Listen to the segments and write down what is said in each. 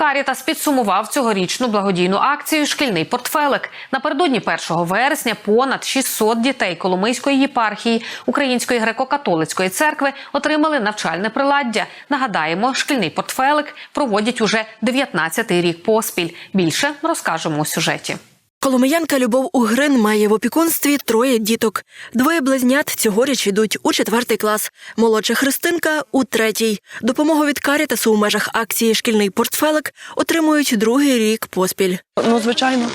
Карітас підсумував цьогорічну благодійну акцію Шкільний портфелик. Напередодні 1 вересня понад 600 дітей Коломийської єпархії Української греко-католицької церкви отримали навчальне приладдя. Нагадаємо, шкільний портфелик проводять уже 19-й рік поспіль. Більше розкажемо у сюжеті. Коломиянка Любов Угрин має в опікунстві троє діток. Двоє близнят цьогоріч йдуть у четвертий клас. Молодша Христинка у третій. Допомогу від Карітасу у межах акції Шкільний портфелик отримують другий рік поспіль. Ну, звичайно,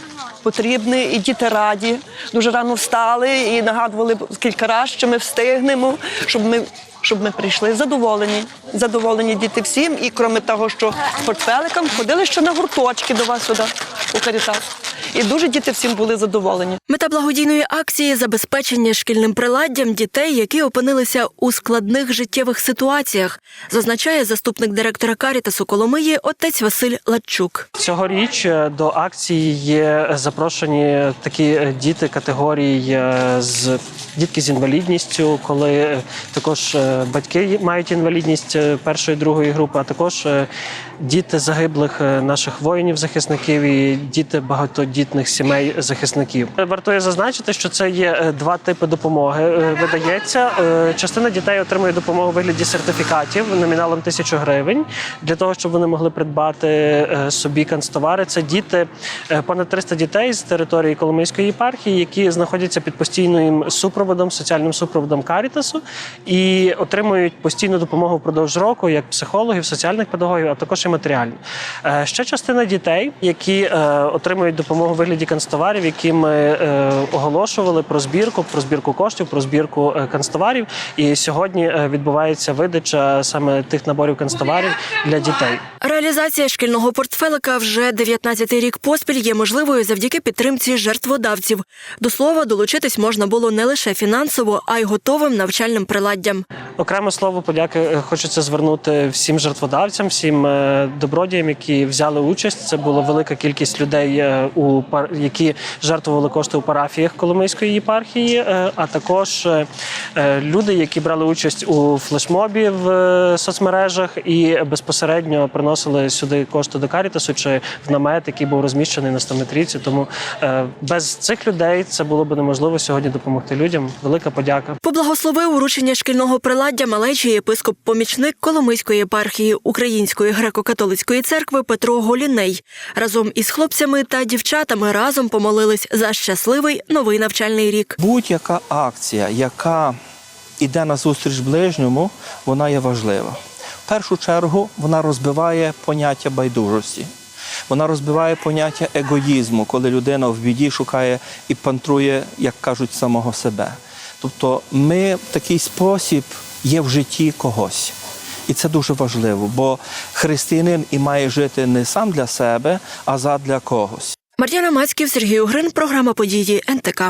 потрібне, і діти раді. Дуже рано встали і нагадували кілька разів, що ми встигнемо, щоб ми. Щоб ми прийшли задоволені, задоволені діти всім. І крім того, що з портфеликом ходили ще на гурточки до вас сюди, у Карітас. І дуже діти всім були задоволені. Мета благодійної акції забезпечення шкільним приладдям дітей, які опинилися у складних життєвих ситуаціях, зазначає заступник директора Карітасу Коломиї отець Василь Латчук. Цьогоріч е, до акції є запрошені такі е, діти категорії е, з дітки з інвалідністю, коли е, також е, батьки мають інвалідність е, першої другої групи, а також діти загиблих наших воїнів-захисників і діти багатодітних сімей захисників. Вартує зазначити, що це є два типи допомоги. Видається частина дітей отримує допомогу у вигляді сертифікатів номіналом тисячу гривень для того, щоб вони могли придбати собі канцтовари. Це діти понад 300 дітей з території Коломийської єпархії, які знаходяться під постійним супроводом, соціальним супроводом Карітасу і отримують постійну допомогу впродовж року, як психологів, соціальних педагогів, а також і матеріальну. Е, Ще частина дітей, які е, отримують допомогу у вигляді канцтоварів, які ми е, оголошували про збірку, про збірку коштів, про збірку канцтоварів. І сьогодні відбувається видача саме тих наборів канцтоварів для дітей. Реалізація шкільного портфелика вже 19-й рік поспіль є можливою завдяки підтримці жертводавців. До слова, долучитись можна було не лише фінансово, а й готовим навчальним приладдям. Окреме слово подяки е, хочеться звернути всім жертводавцям, всім е, добродіям, які взяли участь. Це була велика кількість людей, е, у які жертвували кошти у парафіях Коломийської єпархії, а також люди, які брали участь у флешмобі в соцмережах і безпосередньо приносили сюди кошти до Карітасу чи в намет, який був розміщений на 100-метрівці. Тому без цих людей це було б неможливо сьогодні допомогти людям. Велика подяка. Поблагословив уручення шкільного приладдя малечий єпископ-помічник Коломийської єпархії Української греко-католицької церкви Петро Голіней. Разом із хлопцями та дівчатами разом помолились за щасливий новий навчальний рік. Будь-яка акція, яка йде на зустріч ближньому, вона є важлива. В першу чергу вона розбиває поняття байдужості. Вона розбиває поняття егоїзму, коли людина в біді шукає і пантрує, як кажуть, самого себе. Тобто ми в такий спосіб є в житті когось. І це дуже важливо, бо християнин і має жити не сам для себе, а задля когось. Мар'яна Мацьків, Сергій Угрин, програма події НТК.